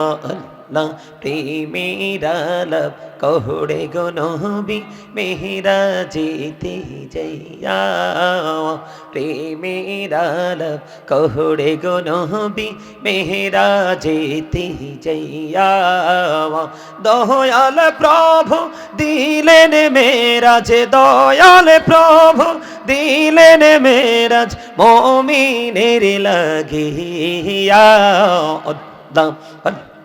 আল্লাহ প্রেমের আলাপ কহড়ে গো নবী মেহরা যেতে যাইয়া প্রেমের আলাপ কহড়ে গো নবী মেহরা যেতে যাইয়া দয়াল প্রভু দিলেন মেরাজ দয়াল প্রভু দিলেন মেরাজ মমিনের লাগিয়া আল্লাহ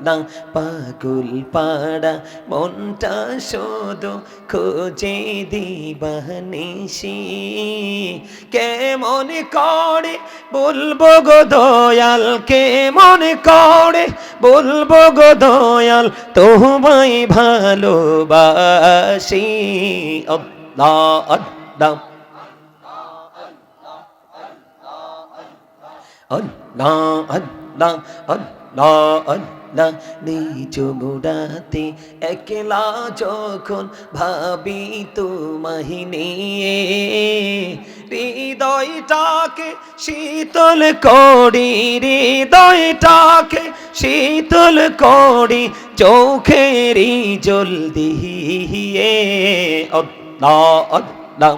আল্লাহ পাগুল পাড়া মনটা শুধু খোঁজে দিবানিসি কেমন করে বলব গো দয়াল কেমন করে বলব গো দয়াল তোমায় ভালোবাসি আল্লাহ আল্লাহ আল্লাহ আল্লাহ আল্লাহ আল্লাহ একলা যখন ভাবি তোমাহি নিয়ে, হৃদয়টাকে শীতল করি হৃদয়টাকে শীতল করি, চোখেরই জল দিয়ে আল্লাহ আল্লাহ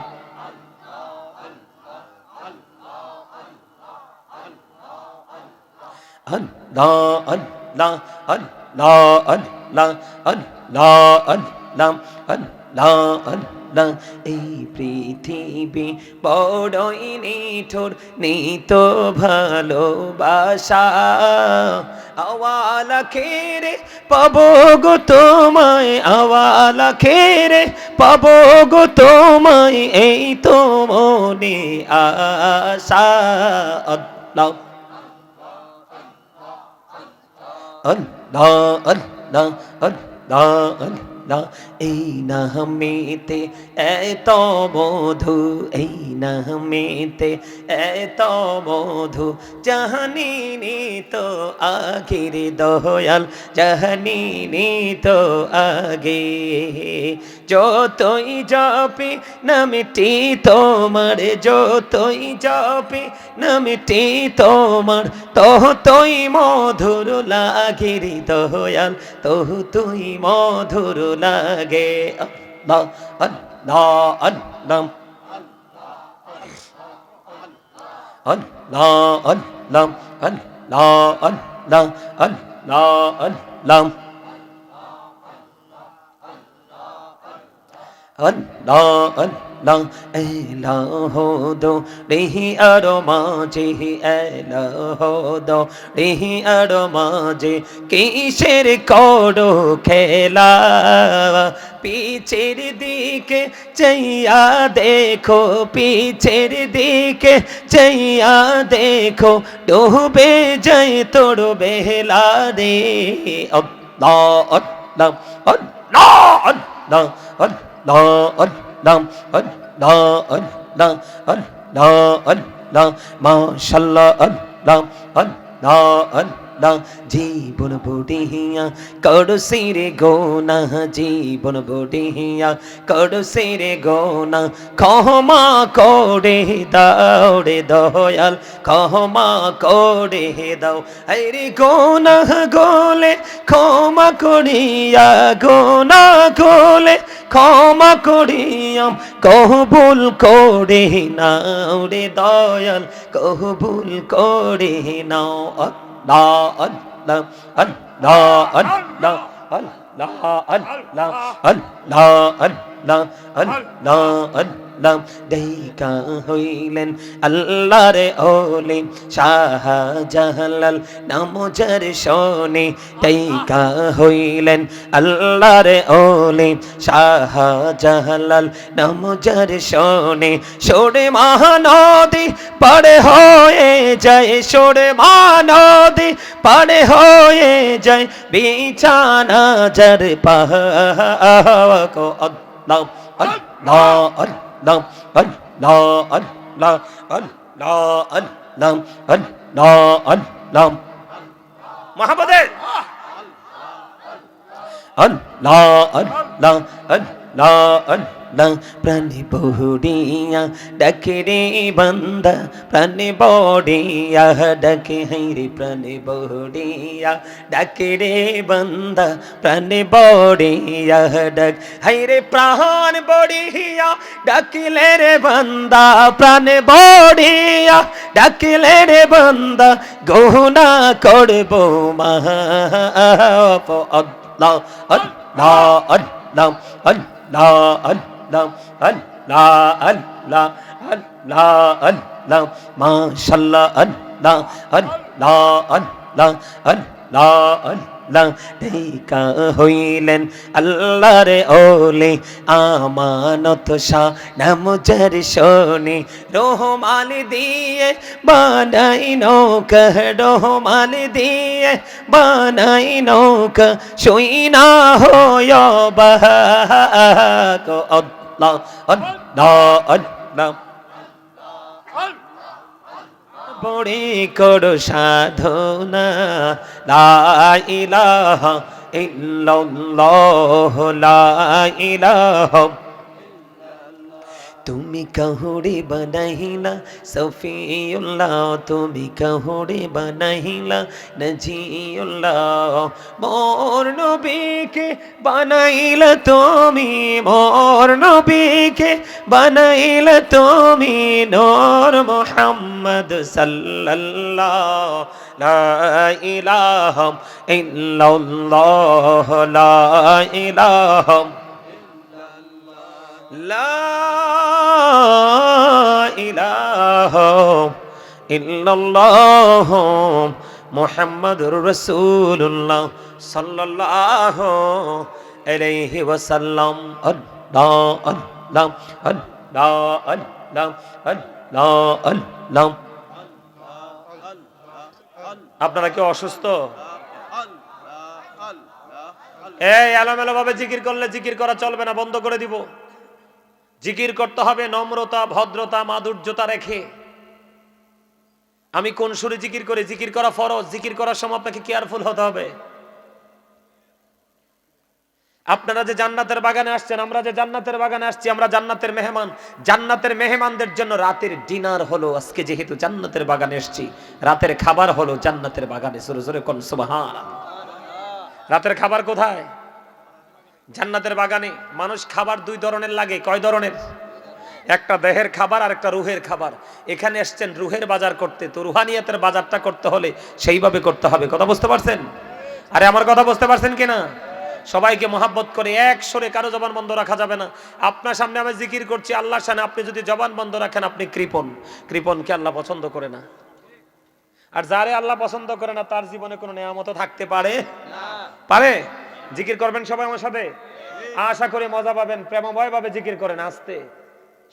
Allah, Allah, Allah, Allah, Allah, Allah, Allah, Allah, এই পৃথিবী বড়ই নিঠুর নিত ভালোবাসা। আওয়ালা খেরে পাবো গো তোমায়? আওয়ালা খেরে পাবো গো তোমায়? এই তো মনে আশা। আল্লাহ Allah, Allah, da Allah. আল্লাহ এই নামেতে এত মধু এই নামেতে এত মধু জাহানিনি তো আগের দয়াল জাহানিনি তো আগে। যতই যাবে নামটি তোমার, যতই যাবে নামটি তোমার তহ তুই মধুর লাগে রে দয়াল তহ তুই মধুর লাগে Allah, Allah, Allah, Allah, Allah, Allah, আল্লাহ আল্লাহ এলা হোদো রেহি আর মাঝে এলা দো রেহি আর মাঝে কিসের করো খেলা পিছের দিকে চাইয়া দেখো পিছের দিকে চাইয়া দেখো ডুবে যাই তোর বেহলা রে অল্লাহ অল্লাহ অল্লাহ অল্লাহ অ ধর দাম হর ধর দাম হর ধর দাম মাশাল্লাহ হর দাম হর ধর আল্লাহ জীবন বুড়িয়া করো সিরে গোনা জীবন বুড়িয়া করো সিরে গোনা ক্ষমা করে দাও রে দয়াল ক্ষমা করে দাও আরে গোনা গোলে ক্ষমা করিয়া গোনা গোলে ক্ষমা করিয়াম কহবুল করে নাও রে দয়াল কহবুল করে নাও la la la la la আল্লাহ দেখা হইলেন আল্লাহর ওলে শাহ জাহালাল নামজার শোনে দেখা হইলেন আল্লাহর ওলে শাহ জাহালাল নামজার শোনে সোরে মহানদী পারে হয়ে যায় সোরে মহানদী পারে হয়ে যায়। বিছানা যার পাহা কো nam an la an la an la an nam an la an nam মহাপদে an la an la an la an আল্লাহ প্রাণে বহুড়িয়া ডাকে রে বান্দা প্রাণে বড়িয়া ডাকে হাইরে প্রাণে বহুড়িয়া ডাকে রে বান্দা প্রাণে বড়িয়া ডাক হাইরে প্রাণ বড়িয়া ডাকিলে রে বান্দা প্রাণে বড়িয়া ডাকিলে রে বান্দা গহনা করব মহা আল্লাহ আল্লাহ আল্লাহ আল্লাহ আল্লাহ আল্লাহ আল্লাহ আল্লাহ আল্লাহ মাশাল্লাহ আল্লাহ আল্লাহ আল্লাহ আল্লাহ আল্লাহ, ঢেকা হইলেন আল্লাহর ওলে, আমানত শাহ নাম যার শোনে রোহমাল দিয়ে বানাই নৌকা রোহমাল দিয়ে বানাই নৌকা, শুই না হয় বাহাক আল্লাহ আল্লাহ আল্লাহ বড়ি করো সাধনা লাইলাহ ইল্লাল্লাহ লাইলাহ তুমি কাহুড়ে বানাইলা, সফিউল্লাহ, তুমি কাহুড়ে বানাইলা, নজিউল্লাহ, মোর নবীকে বানাইলা তুমি, মোর নবীকে বানাইলা তুমি, নূর মুহাম্মদ সাল্লাল্লাহ, লা ইলাহা ইল্লাল্লাহ, লা ইলাহা মোহাম্মদুর রসুল্লাহ সাল্লাহ আলাইহি ওয়াসাল্লাম। আল্লাহ আল্লাহ আল্লাহ আল্লাহ আল্লাহ আল্লাহ। আপনারা কি অসুস্থ? এই এলোমেলো ভাবে জিকির করলে জিকির করা চলবে না, বন্ধ করে দিব। জিকির করতে হবে, নম্রতা, ভদ্রতা, মাধুর্যতা রেখে। আমি কোন সুরে জিকির করি? জিকির করা ফরজ, জিকির করার সময় আপনাকে কেয়ারফুল হতে হবে। আপনারা যে জান্নাতের বাগানে আসছেন, আমরা যে জান্নাতের বাগানে আসছি, আমরা জান্নাতের মেহমান। জান্নাতের মেহমানদের জন্য রাতের ডিনার হলো। আজকে যেহেতু জান্নাতের বাগানে এসছি, রাতের খাবার হলো জান্নাতের বাগানে। সুরে কোন সুবহান রাতের খাবার কোথায়? জান্নাতের বাগানে মানুষ খাবার দুই ধরনের লাগে। কয় ধরনের? একটা দেহের খাবার আর একটা রুহের খাবার। এখানে এসছেন রুহের বাজার করতে। তো রুহানিয়াতের বাজারটা করতে হলে সেইভাবে করতে হবে। কথা বুঝতে পারছেন? আরে আমার কথা বুঝতে পারছেন কিনা? সবাইকে মহাব্বত করে এক সরে কারও জবান বন্ধ রাখা যাবে না। আপনার সামনে আমি জিকির করছি আল্লাহর সামনে আপনি যদি জবান বন্ধ রাখেন আপনি কৃপন কৃপনকে আল্লাহ পছন্দ করে না। আর যারে আল্লাহ পছন্দ করে না তার জীবনে কোনো নিয়ামত থাকতে পারে? পারে? জিকির করবেন সবাই আমার সাথে? আশা করে মজা পাবেন প্রেমময় ভাবে জিকির করেন, আসতে।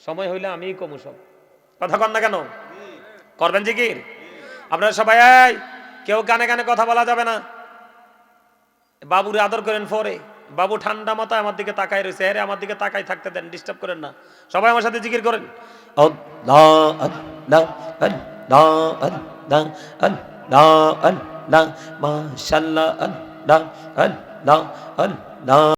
সময় হইলে আমিই কমু সব। কথা কন না কেন? করবেন জিকির? আপনারা সবাই কেউ কানে কানে কথা বলা যাবে না। বাবুর আদর করেন ফরে। বাবু ঠান্ডা মাথায় আমার দিকে তাকাই রয়েছে। আরে আমার দিকে তাকাই থাকতে দেন ডিস্টার্ব করেন না। সবাই আমার সাথে জিকির করেন। আল্লাহ। আল্লাহ আল্লাহ